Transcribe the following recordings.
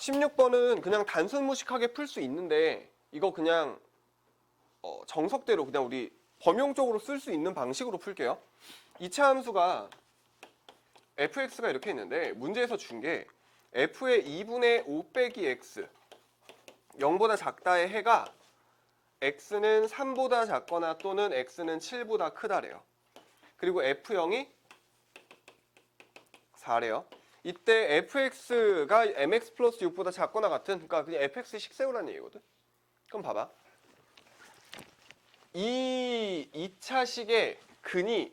16번은 그냥 단순 무식하게 풀 수 있는데 이거 그냥 어, 정석대로 그냥 우리 범용적으로 쓸 수 있는 방식으로 풀게요. 이차 함수가 fx가 이렇게 있는데 문제에서 준 게 f의 2분의 5 빼기 x 0보다 작다의 해가 x는 3보다 작거나 또는 x는 7보다 크다래요. 그리고 f0이 4래요. 이때 fx가 mx 플러스 6보다 작거나 같은 그러니까 그냥 fx식 세우라는 얘기거든. 그럼 봐봐. 이 2차식의 근이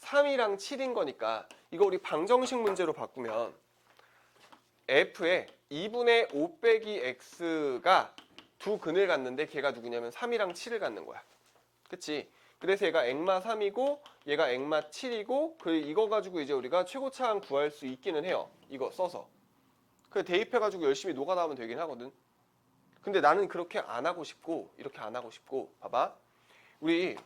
3이랑 7인 거니까 이거 우리 방정식 문제로 바꾸면 f의 2분의 5 빼기 x가 두 근을 갖는데 걔가 누구냐면 3이랑 7을 갖는 거야. 그치? 그래서 얘가 액마 3이고 얘가 액마 7이고 그 이거 가지고 이제 우리가 최고차항 구할 수 있기는 해요. 이거 써서. 그 대입해 가지고 열심히 녹아 나오면 되긴 하거든. 근데 나는 그렇게 안 하고 싶고 이렇게 안 하고 싶고 봐봐. 우리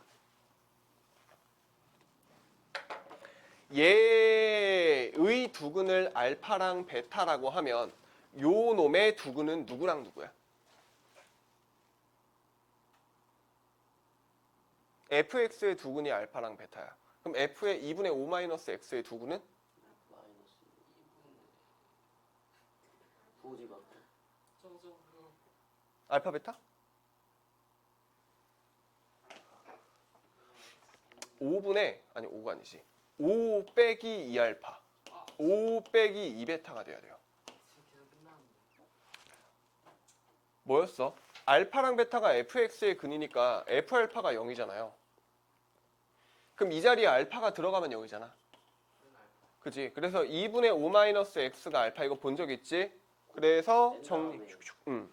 얘의 두근을 알파랑 베타라고 하면 요 놈의 두근은 누구랑 누구야? Fx의 두근이 알파랑 베타야. 그럼 f의 2분의 5 마이너스 x의 두근은 마이너스 2분의 부호지 맞고 알파 베타? 5분의 아니 5가 아니지. 5 빼기 2 알파. 5 빼기 2 베타가 돼야 돼요. 뭐였어? 알파랑 베타가 fx의 근이니까 f 알파가 0이잖아요. 그럼 이 자리에 알파가 들어가면 0이잖아. 그지? 그래서 2분의 5 마이너스 x가 알파 이거 본 적 있지? 그래서 다음에 음.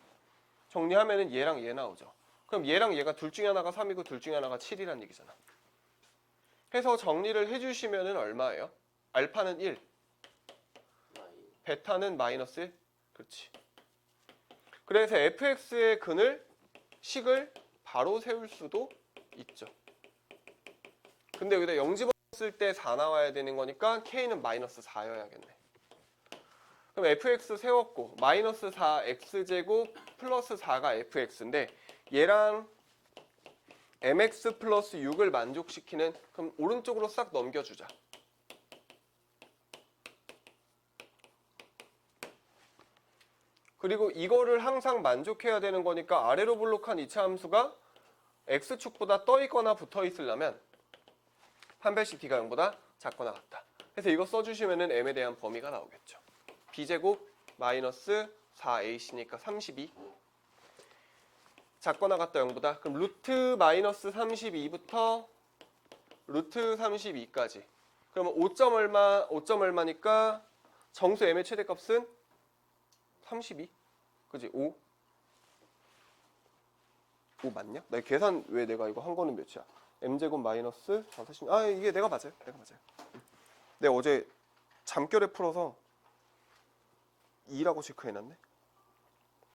정리하면은 얘랑 얘 나오죠. 그럼 얘랑 얘가 둘 중에 하나가 3이고 둘 중에 하나가 7이란 얘기잖아. 해서 정리를 해주시면은 얼마예요? 알파는 1, 마이 베타는 마이너스 1. 그렇지. 그래서 fx의 근을 식을 바로 세울 수도 있죠. 근데 여기다 0 집어넣었을 때 4 나와야 되는 거니까 k는 마이너스 4여야겠네. 그럼 fx 세웠고 마이너스 4 x제곱 플러스 4가 fx인데 얘랑 mx 플러스 6을 만족시키는 그럼 오른쪽으로 싹 넘겨주자. 그리고 이거를 항상 만족해야 되는 거니까 아래로 블록한 이차 함수가 x축보다 떠 있거나 붙어 있으려면 판별식 d가 0보다 작거나 같다. 그래서 이거 써주시면은 m에 대한 범위가 나오겠죠. b제곱 마이너스 4ac니까 32 작거나 같다 0보다 그럼 루트 마이너스 32부터 루트 32까지 그러면 5점 얼마 5점 얼마니까 정수 m의 최대값은 32 그지 5 5 맞냐? 나 계산 왜 내가 이거 한 거는 몇이야? M제곱 마이너스 40, 아 이게 내가 맞아요 내가 맞아요 응. 내가 어제 잠결에 풀어서 2라고 체크해놨네